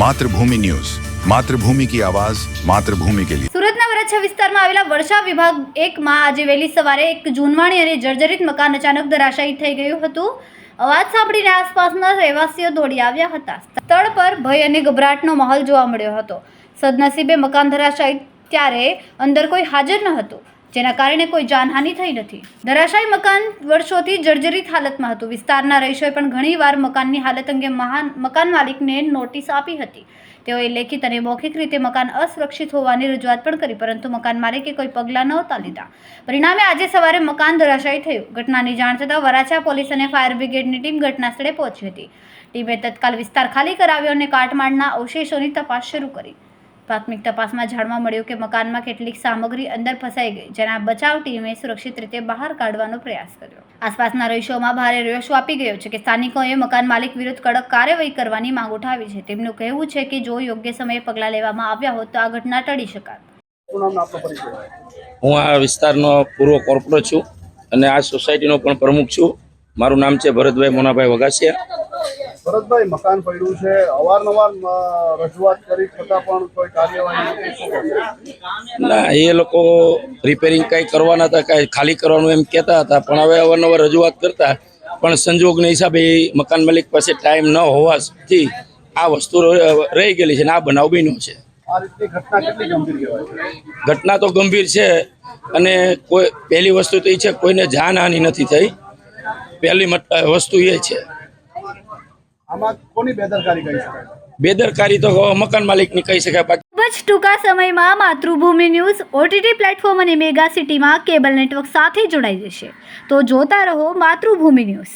Mathrubhumi news. Mathrubhumi કી આવાજ, માતૃભૂમિ કે લિયે સુરતના વરછા વિસ્તારમાં આવેલા વર્ષા વિભાગ એકમાં આજે વહેલી સવારે એક જૂનવાણી અને જર્જરિત મકાન અચાનક ધરાશાયી થઈ ગયું હતું. અવાજ સાંભળીને આસપાસના રહેવાસીઓ દોડી આવ્યા હતા. સ્થળ પર ભય અને ગભરાટનો માહોલ જોવા મળ્યો હતો. સદનસીબે મકાન ધરાશાયી ત્યારે અંદર કોઈ હાજર ન હતું. જેના કારણે કોઈ જાનહાનિ થઈ નથી. ધરાશાય મકાન વર્ષોથી જર્જરિત હાલતમાં હતું. વિસ્તારના રહીશોએ પણ ઘણીવાર મકાનની હાલત અંગે મહાન મકાન માલિકને નોટિસ આપી હતી. તેઓએ લેખિત અને મૌખિક રીતે મકાન અસુરક્ષિત હોવાની રજૂઆત પણ કરી, પરંતુ મકાન માલિકે કોઈ પગલાં નહોતા લીધા. પરિણામે આજે સવારે મકાન ધરાશાયી થયું. ઘટનાની જાણ થતાં વરાછા પોલીસ અને ફાયર બ્રિગેડની ટીમ ઘટના સ્થળે પહોંચી હતી. ટીમે તત્કાલ વિસ્તાર ખાલી કરાવ્યો અને કાટમાળના અવશેષોની તપાસ શરૂ કરી. પ્રાથમિક તપાસમાં જાણવા મળ્યું કે મકાનમાં કેટલીક સામગ્રી અંદર ફસાઈ ગઈ જેના બચાવ ટીમે સુરક્ષિત રીતે બહાર કાઢવાનો પ્રયાસ કર્યો. આસપાસના રહીશોમાં ભારે રોષ આપી ગયો છે કે સ્થાનિકોએ મકાન માલિક વિરુદ્ધ કડક કાર્યવાહી કરવાની માંગ ઉઠાવી છે. તેમનું કહેવું છે કે જો યોગ્ય સમયે પગલાં લેવામાં આવ્યા હોત તો આ ઘટના ટળી શકાત. હું આ વિસ્તારનો પૂર્વ કોર્પોરેટ છું અને આ સોસાયટીનો પણ પ્રમુખ છું. મારું નામ છે ભરતભાઈ મોનાભાઈ વગાસિયા. ભરતભાઈ મકાન પડ્યું છે. અવારનવાર રજૂઆત કરી છતાં પણ કોઈ કાર્યવાહી? ના એ લોકો રિપેરિંગ કાંઈ કરવાના હતા કાંઈ ખાલી કરવાનું એમ કહેતા હતા પણ હવે અવારનવાર રજૂઆત કરતા પણ સંજોગના હિસાબે મકાન માલિક પાસે ટાઈમ ન હોવાથી આ વસ્તુ રહી ગયેલી છે અને આ બનાવ બન્યો છે. ઘટના તો ગંભીર છે અને કોઈ પહેલી વસ્તુ તો એ છે કોઈને જાનહાનિ નથી થઈ. પહેલી વસ્તુ એ છે. આમાં કોની બેદરકારી કહી શકાય? બેદરકારી તો મકાન માલિકની કહી શકાય ખૂબ જ ટૂંકા સમયમાં માતૃભૂમિ ન્યૂઝ ઓટીટી પ્લેટફોર્મ અને મેગા સિટીમાં કેબલ નેટવર્ક સાથે જોડાઈ જશે. તો જોતા રહો માતૃભૂમિ ન્યૂઝ.